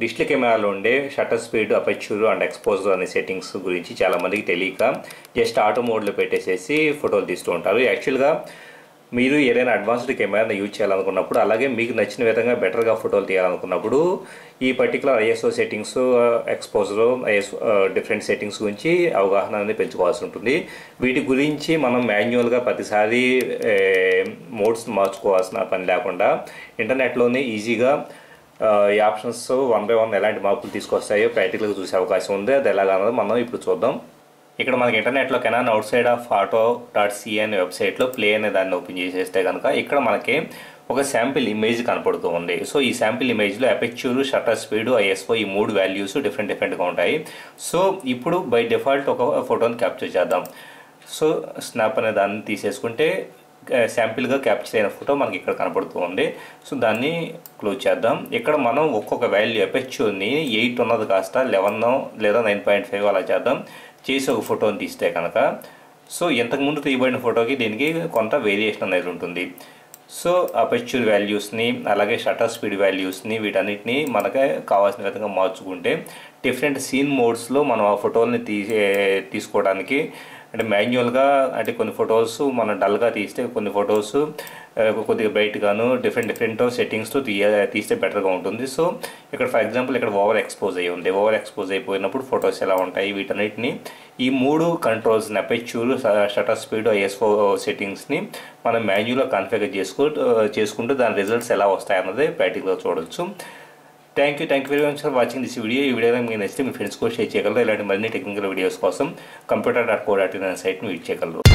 Digital కెమెరాలో ఉండే shutter speed aperture and exposure అనే సెట్టింగ్స్ గురించి చాలామందికి తెలియక జస్ట్ ఆటో మోడ్లో పెట్టేసేసి ఫోటోలు తీస్తూ ఉంటారు. యాక్చువల్గా మీరు ఏదైనా అడ్వాన్స్డ్ కెమెరాని యూజ్ చేయాలనుకున్నప్పుడు అలాగే మీకు నచ్చిన విధంగా బెటర్గా ఫోటోలు తీయాలనుకున్నప్పుడు ఈ particular ISO settings exposure ISO different settings గురించి అవగాహన అనేది పెంచుకోవాల్సి ఉంటుంది. వీటి గురించి మనం మాన్యువల్గా ప్రతిసారి మోడ్స్ మార్చుకోవాల్సిన పని లేకుండా ఇంటర్నెట్లోనే ఈజీగా ఈ ఆప్షన్స్ వన్ బై వన్ ఎలాంటి మార్పులు తీసుకొస్తాయో ప్రాక్టికల్గా చూసే అవకాశం ఉంది. అది ఎలాగన్నది మనం ఇప్పుడు చూద్దాం. ఇక్కడ మనకి ఇంటర్నెట్లో Canon outside of auto dot CN వెబ్సైట్లో ప్లే అనే దాన్ని ఓపెన్ చేసేస్తే కనుక ఇక్కడ మనకి ఒక శాంపిల్ ఇమేజ్ కనపడుతూ ఉంది. సో ఈ శాంపిల్ ఇమేజ్లో అపెచ్యూర్ షటర్ స్పీడ్ ఐఎస్ఓ ఈ మూడు వాల్యూస్ డిఫరెంట్ డిఫరెంట్గా ఉంటాయి. సో ఇప్పుడు బై డిఫాల్ట్ ఒక ఫోటోని క్యాప్చర్ చేద్దాం. సో స్నాప్ అనే దాన్ని తీసేసుకుంటే శాంపిల్గా క్యాప్చర్ అయిన ఫోటో మనకి ఇక్కడ కనబడుతూ ఉంది సో దాన్ని క్లోజ్ చేద్దాం. ఇక్కడ మనం ఒక్కొక్క వాల్యూ ఎపెచ్యూర్ని ఎయిట్ ఉన్నది కాస్త లెవెన్ లేదా నైన్ పాయింట్ ఫైవ్ అలా చేద్దాం. చేసి ఒక ఫోటోని తీస్తే కనుక. సో ఇంతకుముందు తీయబడిన ఫోటోకి దీనికి కొంత వేరియేషన్ అనేది ఉంటుంది. సో అపెచ్యూర్ వాల్యూస్ని అలాగే షటర్ స్పీడ్ వాల్యూస్ని వీటన్నిటిని మనకి కావాల్సిన విధంగా మార్చుకుంటే డిఫరెంట్ సీన్ మోడ్స్లో మనం ఆ ఫోటోల్ని తీసే తీసుకోవడానికి అంటే మాన్యువల్గా అంటే కొన్ని ఫొటోస్ మనం డల్గా తీస్తే కొన్ని ఫొటోస్ కొద్దిగా బ్రైట్గాను డిఫరెంట్ డిఫరెంట్ సెట్టింగ్స్తో తీయ తీస్తే బెటర్గా ఉంటుంది. సో ఇక్కడ ఫర్ ఎగ్జాంపుల్ ఇక్కడ ఓవర్ ఎక్స్పోజ్ అయ్యి ఉంది. ఓవర్ ఎక్స్పోజ్ అయిపోయినప్పుడు ఫొటోస్ ఎలా ఉంటాయి? వీటన్నిటిని ఈ మూడు controls aperture shutter speed ISO సెట్టింగ్స్ని మనం మాన్యువల్గా కాన్ఫిగర్ చేసుకో చేసుకుంటూ దాని రిజల్ట్స్ ఎలా వస్తాయి అన్నది ప్రాక్టికల్గా చూడొచ్చు. Thank you thank you very much for watching this video ఈ వీడియో మీకు నచ్చితే మీ ఫ్రెండ్స్ కూడా షేర్ చేయగలరు. ఇలాంటి మరిన్ని టెక్నికల్ వీడియోస్ కోసం computer dot co dot in అనే సైట్ని విజిట్ చేయగలరు.